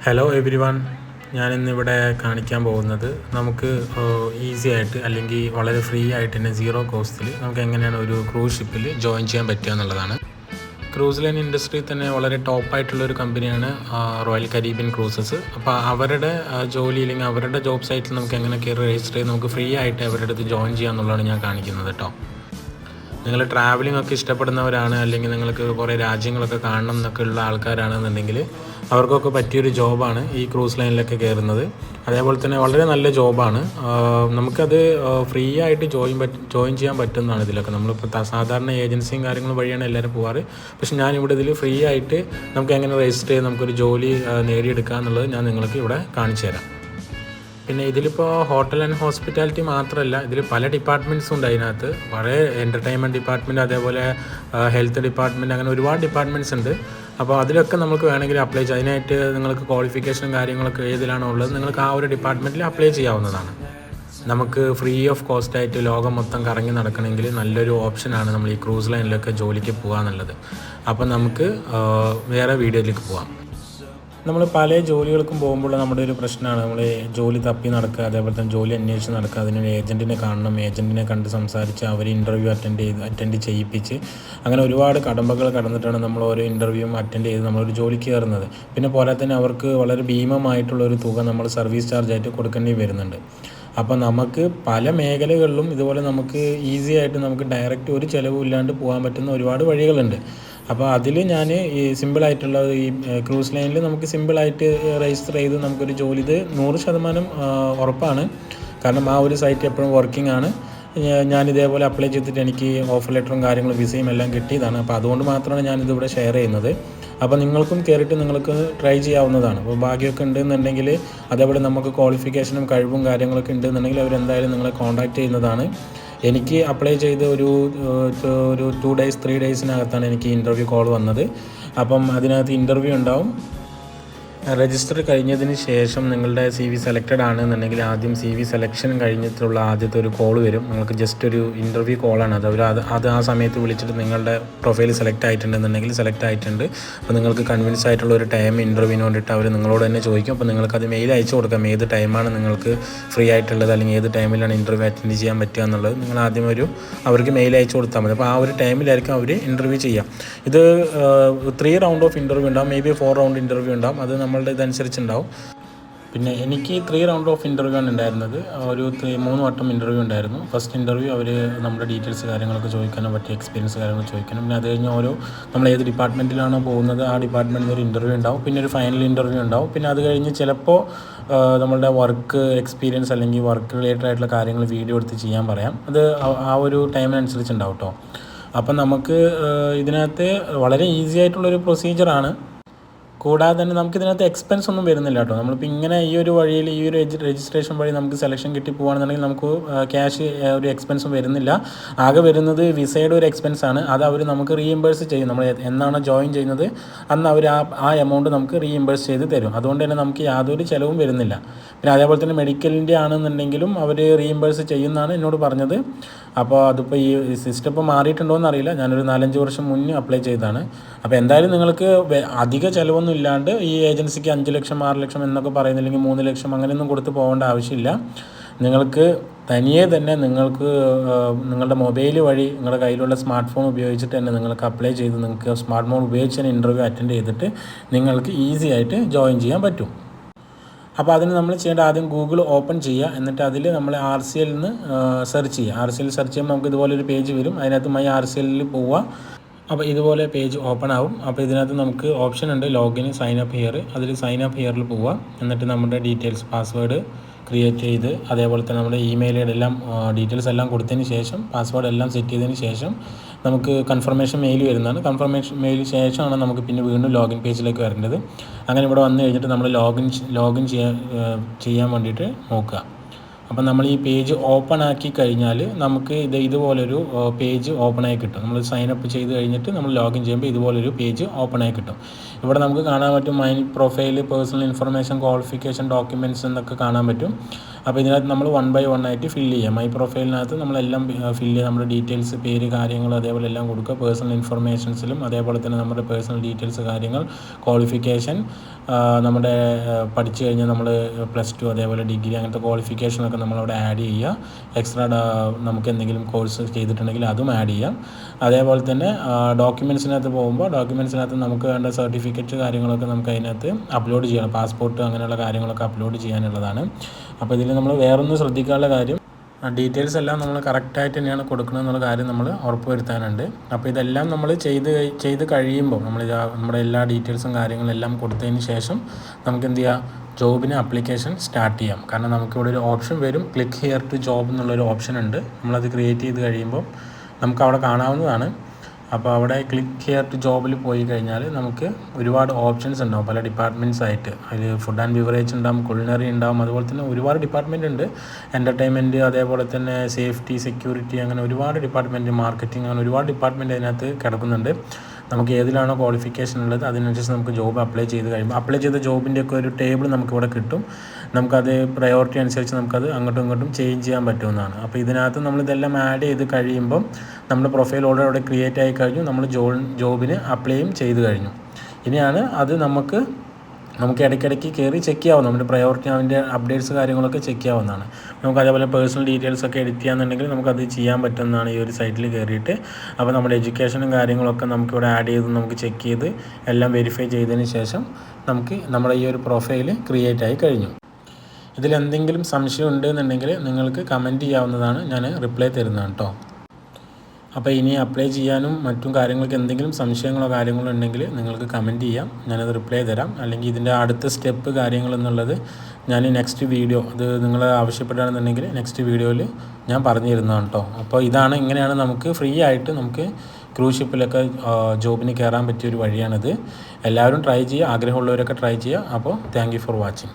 Hello every one ഞാനിന്നിവിടെ കാണിക്കാൻ പോകുന്നത് നമുക്ക് ഈസി ആയിട്ട് അല്ലെങ്കിൽ വളരെ ഫ്രീ ആയിട്ട് തന്നെ സീറോ കോസ്റ്റിൽ നമുക്ക് എങ്ങനെയാണ് ഒരു ക്രൂസ് ഷിപ്പിൽ ജോയിൻ ചെയ്യാൻ പറ്റുക എന്നുള്ളതാണ്. ക്രൂസ് ലൈൻ ഇൻഡസ്ട്രിയിൽ തന്നെ വളരെ ടോപ്പായിട്ടുള്ള ഒരു കമ്പനിയാണ് റോയൽ കരീബിയൻ ക്രൂസസ് അപ്പോൾ അവരുടെ ജോലി അല്ലെങ്കിൽ അവരുടെ ജോബ് സൈറ്റിൽ നമുക്ക് എങ്ങനെ കയറി രജിസ്റ്റർ ചെയ്ത് നമുക്ക് ഫ്രീ ആയിട്ട് അവരുടെ അടുത്ത് ജോയിൻ ചെയ്യുക എന്നുള്ളതാണ് ഞാൻ കാണിക്കുന്നത് കേട്ടോ. നിങ്ങൾ ട്രാവലിംഗ് ഒക്കെ ഇഷ്ടപ്പെടുന്നവരാണ് അല്ലെങ്കിൽ നിങ്ങൾക്ക് കുറേ രാജ്യങ്ങളൊക്കെ കാണണം എന്നൊക്കെ ഉള്ള ആൾക്കാരാണെന്നുണ്ടെങ്കിൽ അവർക്കൊക്കെ പറ്റിയൊരു ജോബാണ് ഈ ക്രൂസ് ലൈനിലൊക്കെ കയറുന്നത്. അതേപോലെ തന്നെ വളരെ നല്ല ജോബാണ്. നമുക്കത് ഫ്രീ ആയിട്ട് ജോയിൻ പറ്റ ജോയിൻ ചെയ്യാൻ പറ്റുന്നതാണ് ഇതിലൊക്കെ. നമ്മളിപ്പോൾ സാധാരണ ഏജൻസിയും കാര്യങ്ങളും വഴിയാണ് എല്ലാവരും പോകാറ് പക്ഷെ ഇവിടെ ഇതിൽ ഫ്രീ ആയിട്ട് നമുക്ക് എങ്ങനെ രജിസ്റ്റർ ചെയ്ത് നമുക്കൊരു ജോലി നേടിയെടുക്കുക എന്നുള്ളത് ഞാൻ നിങ്ങൾക്ക് ഇവിടെ കാണിച്ചു തരാം. പിന്നെ ഇതിലിപ്പോൾ ഹോട്ടൽ ആൻഡ് ഹോസ്പിറ്റാലിറ്റി മാത്രമല്ല ഇതിൽ പല ഡിപ്പാർട്ട്മെന്റ്സും ഉണ്ട് അതിനകത്ത്. വളരെ എന്റർടൈൻമെന്റ് ഡിപ്പാർട്ട്മെന്റ് അതേപോലെ ഹെൽത്ത് ഡിപ്പാർട്ട്മെന്റ് അങ്ങനെ ഒരുപാട് ഡിപ്പാർട്ട്മെന്റ്സ് ഉണ്ട്. അപ്പോൾ അതിലൊക്കെ നമുക്ക് വേണമെങ്കിൽ അപ്ലൈ ചെയ്യാം. അതിനായിട്ട് നിങ്ങൾക്ക് ക്വാളിഫിക്കേഷനും കാര്യങ്ങളൊക്കെ ഏതിലാണോ ഉള്ളത് നിങ്ങൾക്ക് ആ ഒരു ഡിപ്പാർട്ട്മെന്റിൽ അപ്ലൈ ചെയ്യാവുന്നതാണ്. നമുക്ക് ഫ്രീ ഓഫ് കോസ്റ്റ് ആയിട്ട് ലോകം മൊത്തം കറങ്ങി നടക്കണമെങ്കിൽ നല്ലൊരു ഓപ്ഷനാണ് നമ്മൾ ഈ ക്രൂസ് ലൈനിലൊക്കെ ജോലിക്ക് പോകുക എന്നുള്ളത് അപ്പോൾ നമുക്ക് വേറെ വീഡിയോയിലേക്ക് പോവാം നമ്മൾ പല ജോലികൾക്കും പോകുമ്പോൾ നമ്മുടെ ഒരു പ്രശ്നമാണ് നമ്മൾ ജോലി തപ്പി നടക്കുക അതേപോലെ തന്നെ ജോലി അന്വേഷിച്ച് നടക്കുക അതിനൊരു ഏജന്റിനെ കാണണം ഏജന്റിനെ കണ്ട് സംസാരിച്ച് അവർ ഇന്റർവ്യൂ അറ്റൻഡ് ചെയ്ത് അറ്റൻഡ് ചെയ്യിപ്പിച്ച് അങ്ങനെ ഒരുപാട് കടമ്പകൾ കടന്നിട്ടാണ് നമ്മൾ ഓരോ ഇന്റർവ്യൂവും അറ്റൻഡ് ചെയ്ത് നമ്മളൊരു ജോലി കയറുന്നത്. പിന്നെ പോലെ തന്നെ അവർക്ക് വളരെ ഭീമമായിട്ടുള്ള ഒരു തുക നമ്മൾ സർവീസ് ചാർജ് ആയിട്ട് കൊടുക്കേണ്ടി വരുന്നുണ്ട്. അപ്പോൾ നമുക്ക് പല മേഖലകളിലും ഇതുപോലെ നമുക്ക് ഈസി ആയിട്ട് നമുക്ക് ഡയറക്റ്റ് ഒരു ചിലവും ഇല്ലാണ്ട് പോകാൻ പറ്റുന്ന ഒരുപാട് വഴികളുണ്ട്. അപ്പോൾ അതിൽ ഞാൻ ഈ സിമ്പിളായിട്ടുള്ള ഈ ക്രൂസ് ലൈനിൽ നമുക്ക് സിമ്പിളായിട്ട് രജിസ്റ്റർ ചെയ്ത് നമുക്കൊരു ജോലി. ഇത് നൂറ് ശതമാനം ഉറപ്പാണ്. കാരണം ആ ഒരു സൈറ്റ് എപ്പോഴും വർക്കിംഗ് ആണ്. ഞാൻ ഇതേപോലെ അപ്ലൈ ചെയ്തിട്ട് എനിക്ക് ഓഫർ ലെറ്ററും കാര്യങ്ങളും വിസയും എല്ലാം കിട്ടിയതാണ്. അപ്പോൾ അതുകൊണ്ട് മാത്രമാണ് ഞാനിതിവിടെ ഷെയർ ചെയ്യുന്നത്. അപ്പോൾ നിങ്ങൾക്കും കയറിയിട്ട് നിങ്ങൾക്ക് ട്രൈ ചെയ്യാവുന്നതാണ്. അപ്പോൾ ഭാഗ്യമൊക്കെ ഉണ്ടെന്നുണ്ടെങ്കിൽ അതേപോലെ നമുക്ക് ക്വാളിഫിക്കേഷനും കഴിവും കാര്യങ്ങളൊക്കെ ഉണ്ടെന്നുണ്ടെങ്കിൽ അവരെന്തായാലും നിങ്ങളെ കോൺടാക്റ്റ് ചെയ്യുന്നതാണ്. എനിക്ക് അപ്ലൈ ചെയ്ത് ഒരു ഒരു ടു ഡേയ്സ് ത്രീ ഡേയ്സിനകത്താണ് എനിക്ക് ഇന്റർവ്യൂ കോൾ വന്നത്. അപ്പം അതിനകത്ത് ഇന്റർവ്യൂ ഉണ്ടാവും. രജിസ്റ്റർ കഴിഞ്ഞതിന് ശേഷം നിങ്ങളുടെ സി വി സെലക്റ്റഡ് ആണെന്നുണ്ടെങ്കിൽ ആദ്യം സി വി സെലക്ഷൻ കഴിഞ്ഞിട്ടുള്ള ആദ്യത്തെ ഒരു കോൾ വരും. നിങ്ങൾക്ക് ജസ്റ്റ് ഒരു ഇന്റർവ്യൂ കോളാണ് അത് അവർ അത് അത് ആ സമയത്ത് വിളിച്ചിട്ട് നിങ്ങളുടെ പ്രൊഫൈൽ സെലക്ട് ആയിട്ടുണ്ടെന്നുണ്ടെങ്കിൽ സെലക്ട് ആയിട്ടുണ്ട്. അപ്പോൾ നിങ്ങൾക്ക് കൺവിൻസ് ആയിട്ടുള്ള ഒരു ടൈം ഇന്റർവ്യൂവിന് വേണ്ടിയിട്ട് അവർ നിങ്ങളോട് തന്നെ ചോദിക്കും. അപ്പോൾ നിങ്ങൾക്ക് അത് മെയിൽ അയച്ചു കൊടുക്കാം. ഏത് ടൈമാണ് നിങ്ങൾക്ക് ഫ്രീ ആയിട്ടുള്ളത്? അല്ലെങ്കിൽ ഏത് ടൈമിലാണ് ഇന്റർവ്യൂ അറ്റൻഡ് ചെയ്യാൻ പറ്റുക എന്നുള്ളത് നിങ്ങൾ ആദ്യം ഒരു അവർക്ക് മെയിൽ അയച്ചു കൊടുത്താൽ മതി. അപ്പോൾ ആ ഒരു ടൈമിലായിരിക്കും അവർ ഇന്റർവ്യൂ ചെയ്യാം ഇത് ത്രീ റൗണ്ട് ഓഫ് ഇന്റർവ്യൂ ഉണ്ടാകും may be four round interview ഉണ്ടാകും അത് നമ്മളുടെ ഇതനുസരിച്ചുണ്ടാവും. പിന്നെ എനിക്ക് ത്രീ റൗണ്ട് ഓഫ് ഇന്റർവ്യൂ ആണ് ഉണ്ടായിരുന്നത്. ഒരു ത്രീ മൂന്ന് വട്ടം ഇന്റർവ്യൂ ഉണ്ടായിരുന്നു. ഫസ്റ്റ് ഇന്റർവ്യൂ അവർ നമ്മുടെ ഡീറ്റെയിൽസ് കാര്യങ്ങളൊക്കെ ചോദിക്കാനും പറ്റിയ എക്സ്പീരിയൻസ് കാര്യങ്ങൾ ചോദിക്കാനും. പിന്നെ അത് കഴിഞ്ഞ് ഓരോ നമ്മൾ ഏത് ഡിപ്പാർട്ട്മെന്റിലാണോ പോകുന്നത് ആ ഡിപ്പാർട്ട്മെന്റിൽ ഒരു ഇന്റർവ്യൂ ഉണ്ടാവും. പിന്നെ ഒരു ഫൈനൽ ഇന്റർവ്യൂ ഉണ്ടാവും. പിന്നെ അത് കഴിഞ്ഞ് ചിലപ്പോൾ നമ്മളുടെ വർക്ക് എക്സ്പീരിയൻസ് അല്ലെങ്കിൽ വർക്ക് റിലേറ്റഡ് ആയിട്ടുള്ള കാര്യങ്ങൾ വീഡിയോ എടുത്ത് ചെയ്യാൻ പറയാം. അത് ആ- ഒരു ടൈമിനനുസരിച്ച് ഉണ്ടാവും കേട്ടോ അപ്പം നമുക്ക് ഇതിനകത്ത് വളരെ ഈസി ആയിട്ടുള്ളൊരു പ്രൊസീജിയറാണ് കൂടാതെ തന്നെ നമുക്ക് ഇതിനകത്ത് എക്സ്പെൻസ് ഒന്നും വരുന്നില്ല കേട്ടോ. നമ്മളിപ്പോൾ ഇങ്ങനെ ഈ ഒരു വഴിയിൽ ഈ ഒരു രജിസ്ട്രേഷൻ വഴി നമുക്ക് സെലക്ഷൻ കിട്ടി പോകുകയാണെന്നുണ്ടെങ്കിൽ നമുക്ക് ക്യാഷ് ഒരു എക്സ്പെൻസും വരുന്നില്ല. ആകെ വരുന്നത് വിസയുടെ ഒരു എക്സ്പെൻസ് ആണ്. അത് അവർ നമുക്ക് റീഇംബേഴ്സ് ചെയ്യും. നമ്മൾ എന്നാണ് ജോയിൻ ചെയ്യുന്നത് അന്ന് അവർ ആ ആ എമൗണ്ട് നമുക്ക് റീഇംബേഴ്സ് ചെയ്ത് തരും. അതുകൊണ്ട് തന്നെ നമുക്ക് യാതൊരു ചിലവും വരുന്നില്ല. പിന്നെ അതേപോലെ തന്നെ മെഡിക്കലിന്റെ ആണെന്നുണ്ടെങ്കിലും അവർ റീഇംബേഴ്സ് ചെയ്യുന്നതാണ് എന്നോട് പറഞ്ഞത്. അപ്പോൾ അതിപ്പോൾ ഈ സിസ്റ്റം ഇപ്പോൾ മാറിയിട്ടുണ്ടോ എന്നറിയില്ല ഞാനൊരു നാലഞ്ച് വർഷം മുന്നേ അപ്ലൈ ചെയ്തതാണ്. അപ്പോൾ എന്തായാലും നിങ്ങൾക്ക് അധിക ചിലവൊന്നും ഇല്ലാണ്ട് ഈ ഏജൻസിക്ക് അഞ്ച് ലക്ഷം ആറ് ലക്ഷം എന്നൊക്കെ പറയുന്നില്ലെങ്കിൽ മൂന്ന് ലക്ഷം അങ്ങനെയൊന്നും കൊടുത്ത് പോകേണ്ട ആവശ്യമില്ല. നിങ്ങൾക്ക് തനിയെ തന്നെ നിങ്ങൾക്ക് നിങ്ങളുടെ മൊബൈൽ വഴി നിങ്ങളുടെ കയ്യിലുള്ള സ്മാർട്ട് ഫോൺ ഉപയോഗിച്ചിട്ട് തന്നെ നിങ്ങൾക്ക് അപ്ലൈ ചെയ്ത് നിങ്ങൾക്ക് സ്മാർട്ട് ഫോൺ ഉപയോഗിച്ച് തന്നെ ഇന്റർവ്യൂ അറ്റൻഡ് ചെയ്തിട്ട് നിങ്ങൾക്ക് ഈസി ആയിട്ട് ജോയിൻ ചെയ്യാൻ പറ്റും. അപ്പോൾ അതിന് നമ്മൾ ചെയ്യേണ്ട ആദ്യം ഗൂഗിൾ ഓപ്പൺ ചെയ്യുക. എന്നിട്ട് അതിൽ നമ്മൾ ആർ സി എല്ലിൽ നിന്ന് സെർച്ച് ചെയ്യുക. ആർ സി എൽ സെർച്ച് ചെയ്യുമ്പോൾ നമുക്ക് ഇതുപോലൊരു പേജ് വരും. അതിനകത്ത് മൈ ആർ സി എല്ലിൽ പോവുക. അപ്പോൾ ഇതുപോലെ പേജ് ഓപ്പൺ ആവും. അപ്പോൾ ഇതിനകത്ത് നമുക്ക് ഓപ്ഷൻ ഉണ്ട് ലോഗിൻ സൈൻ അപ്പ് ഹിയർ അതിൽ സൈൻ അപ്പ് ഹിയറിൽ പോവുക എന്നിട്ട് നമ്മുടെ ഡീറ്റെയിൽസ് പാസ്വേഡ് ക്രിയേറ്റ് ചെയ്ത് അതേപോലെ തന്നെ നമ്മുടെ ഇമെയിലുടെ എല്ലാം ഡീറ്റെയിൽസ് എല്ലാം കൊടുത്തതിന് ശേഷം പാസ്വേഡ് എല്ലാം സെറ്റ് ചെയ്തതിന് ശേഷം നമുക്ക് കൺഫർമേഷൻ മെയിൽ വരുന്നതാണ്. കൺഫർമേഷൻ മെയിൽ ശേഷമാണ് നമുക്ക് പിന്നെ വീണ്ടും ലോഗിൻ പേജിലേക്ക് വരേണ്ടത്. അങ്ങനെ ഇവിടെ വന്നു കഴിഞ്ഞിട്ട് നമ്മൾ ലോഗിൻ ലോഗിൻ ചെയ്യാൻ വേണ്ടിയിട്ട് നോക്കുക. അപ്പം നമ്മൾ ഈ പേജ് ഓപ്പൺ ആക്കി കഴിഞ്ഞാൽ നമുക്ക് ഇത് ഇതുപോലൊരു പേജ് ഓപ്പൺ ആയി കിട്ടും. നമ്മൾ സൈൻ അപ്പ് ചെയ്ത് കഴിഞ്ഞിട്ട് നമ്മൾ ലോഗിൻ ചെയ്യുമ്പോൾ ഇതുപോലൊരു പേജ് ഓപ്പൺ ആയി കിട്ടും. ഇവിടെ നമുക്ക് കാണാൻ പറ്റും my profile personal information qualification documents എന്നൊക്കെ കാണാൻ പറ്റും. അപ്പോൾ ഇതിനകത്ത് നമ്മൾ വൺ ബൈ വൺ ആയിട്ട് ഫില്ല് ചെയ്യാം. മൈ പ്രൊഫൈലിനകത്ത് നമ്മളെല്ലാം ഫില്ല് ചെയ്യാം. നമ്മുടെ ഡീറ്റെയിൽസ് പേര് കാര്യങ്ങൾ അതേപോലെ എല്ലാം കൊടുക്കുക. പേഴ്സണൽ ഇൻഫർമേഷൻസിലും അതേപോലെ തന്നെ നമ്മുടെ പേഴ്സണൽ ഡീറ്റെയിൽസ് കാര്യങ്ങൾ ക്വാളിഫിക്കേഷൻ നമ്മുടെ പഠിച്ചു കഴിഞ്ഞാൽ നമ്മൾ പ്ലസ് ടു അതേപോലെ ഡിഗ്രി അങ്ങനത്തെ ക്വാളിഫിക്കേഷനൊക്കെ നമ്മളവിടെ ആഡ് ചെയ്യുക എക്സ്ട്രാ നമുക്ക് എന്തെങ്കിലും കോഴ്സ് ചെയ്തിട്ടുണ്ടെങ്കിൽ അതും ആഡ് ചെയ്യാം. അതേപോലെ തന്നെ ഡോക്യുമെന്റ്സിനകത്ത് പോകുമ്പോൾ ഡോക്യുമെന്റ്സിനകത്ത് നമുക്ക് വേണ്ട സർട്ടിഫിക്കറ്റ് കാര്യങ്ങളൊക്കെ നമുക്ക് അതിനകത്ത് അപ്ലോഡ് ചെയ്യണം. പാസ്പോർട്ട് അങ്ങനെയുള്ള കാര്യങ്ങളൊക്കെ അപ്ലോഡ് ചെയ്യാനുള്ളതാണ്. അപ്പോൾ ഇതിൽ നമ്മൾ വേറൊന്നും ശ്രദ്ധിക്കാനുള്ള കാര്യം ഡീറ്റെയിൽസ് എല്ലാം നമ്മൾ കറക്റ്റായിട്ട് തന്നെയാണ് കൊടുക്കുന്നത് എന്നുള്ള കാര്യം നമ്മൾ ഉറപ്പ് വരുത്താനുണ്ട് അപ്പോൾ ഇതെല്ലാം നമ്മൾ ചെയ്ത് ചെയ്ത് കഴിയുമ്പോൾ നമ്മൾ നമ്മുടെ എല്ലാ ഡീറ്റെയിൽസും കാര്യങ്ങളും എല്ലാം കൊടുത്തതിന് ശേഷം നമുക്ക് എന്ത് ചെയ്യാം? ജോബിന് അപ്ലിക്കേഷൻ സ്റ്റാർട്ട് ചെയ്യാം. കാരണം നമുക്കിവിടെ ഒരു ഓപ്ഷൻ വരും. ക്ലിക്ക് ഹിയർ ടു ജോബ് എന്നുള്ളൊരു ഓപ്ഷൻ ഉണ്ട്. നമ്മളത് ക്രിയേറ്റ് ചെയ്ത് കഴിയുമ്പോൾ നമുക്ക് അവിടെ കാണാവുന്നതാണ്. അപ്പോൾ അവിടെ ക്ലിക്ക് ചെയ്യാത്ത ജോബിൽ പോയി കഴിഞ്ഞാൽ നമുക്ക് ഒരുപാട് ഓപ്ഷൻസ് ഉണ്ടാവും. പല ഡിപ്പാർട്ട്മെന്റ്സ് ആയിട്ട്. അതിൽ ഫുഡ് ആൻഡ് ബിവറേജ് ഉണ്ടാവും കുളിനറി ഉണ്ടാവും അതുപോലെ തന്നെ ഒരുപാട് ഡിപ്പാർട്ട്മെന്റ് ഉണ്ട്. എന്റർടൈൻമെന്റ് അതേപോലെ തന്നെ സേഫ്റ്റി സെക്യൂരിറ്റി അങ്ങനെ ഒരുപാട് ഡിപ്പാർട്ട്മെന്റ് മാർക്കറ്റിംഗ് അങ്ങനെ ഒരുപാട് ഡിപ്പാർട്ട്മെന്റ് അതിനകത്ത് കിടക്കുന്നുണ്ട്. നമുക്ക് ഏതിലാണോ ക്വാളിഫിക്കേഷൻ ഉള്ളത് അതിനനുസരിച്ച് നമുക്ക് ജോബ് അപ്ലൈ ചെയ്ത് കഴിയുമ്പോൾ അപ്ലൈ ചെയ്ത ജോബിന്റെ ഒക്കെ ഒരു ടേബിൾ നമുക്കിവിടെ കിട്ടും. നമുക്കത് പ്രയോറിറ്റി അനുസരിച്ച് നമുക്കത് അങ്ങോട്ടും ഇങ്ങോട്ടും ചേഞ്ച് ചെയ്യാൻ പറ്റുമെന്നാണ്. അപ്പോൾ ഇതിനകത്ത് നമ്മൾ ഇതെല്ലാം ആഡ് ചെയ്ത് കഴിയുമ്പം നമ്മുടെ പ്രൊഫൈൽ ഓൾറെഡി അവിടെ ക്രിയേറ്റ് ആയി കഴിഞ്ഞു. നമ്മൾ ജോ ജോബിന് അപ്ലൈയും ചെയ്ത് കഴിഞ്ഞു. ഇനിയാണ് അത് നമുക്ക് നമുക്ക് ഇടയ്ക്കിടയ്ക്ക് കയറി ചെക്ക് ചെയ്യാവും നമ്മുടെ പ്രയോറിറ്റി അതിന്റെ അപ്ഡേറ്റ്സ് കാര്യങ്ങളൊക്കെ ചെക്ക് ചെയ്യാവുന്നതാണ്. നമുക്ക് അതേപോലെ പേഴ്സണൽ ഡീറ്റെയിൽസ് ഒക്കെ എഡിറ്റ് ചെയ്യാന്നുണ്ടെങ്കിൽ അത് ചെയ്യാൻ പറ്റുന്നതാണ് ഈ ഒരു സൈറ്റിൽ കയറിയിട്ട്. അപ്പോൾ നമ്മുടെ എഡ്യൂക്കേഷനും കാര്യങ്ങളൊക്കെ നമുക്ക് ഇവിടെ ആഡ് ചെയ്ത് നമുക്ക് ചെക്ക് ചെയ്ത് എല്ലാം വെരിഫൈ ചെയ്തതിന് ശേഷം നമുക്ക് നമ്മുടെ ഈ ഒരു പ്രൊഫൈൽ ക്രിയേറ്റ് ആയി കഴിഞ്ഞു. ഇതിലെന്തെങ്കിലും സംശയം ഉണ്ട് എന്നുണ്ടെങ്കിൽ നിങ്ങൾക്ക് കമന്റ് ചെയ്യാവുന്നതാണ്. ഞാൻ റിപ്ലൈ തരുന്നതാണ് കേട്ടോ അപ്പോൾ ഇനി അപ്ലൈ ചെയ്യാനും മറ്റും കാര്യങ്ങൾക്ക് എന്തെങ്കിലും സംശയങ്ങളോ കാര്യങ്ങളോ ഉണ്ടെങ്കിൽ നിങ്ങൾക്ക് കമന്റ് ചെയ്യാം. ഞാനത് റിപ്ലൈ തരാം. അല്ലെങ്കിൽ ഇതിന്റെ അടുത്ത സ്റ്റെപ്പ് കാര്യങ്ങൾ എന്നുള്ളത് ഞാൻ നെക്സ്റ്റ് വീഡിയോ അത് നിങ്ങൾ ആവശ്യപ്പെടുകയാണെന്നുണ്ടെങ്കിൽ നെക്സ്റ്റ് വീഡിയോയിൽ ഞാൻ പറഞ്ഞു തരുന്നതാണ് കേട്ടോ അപ്പോൾ ഇതാണ് ഇങ്ങനെയാണ് നമുക്ക് ഫ്രീ ആയിട്ട് നമുക്ക് ക്രൂസ് ഷിപ്പിലൊക്കെ ജോബിന് കയറാൻ പറ്റിയ ഒരു വഴിയാണിത്. എല്ലാവരും ട്രൈ ചെയ്യുക. ആഗ്രഹമുള്ളവരൊക്കെ ട്രൈ ചെയ്യുക. അപ്പോൾ താങ്ക് ഫോർ വാച്ചിങ്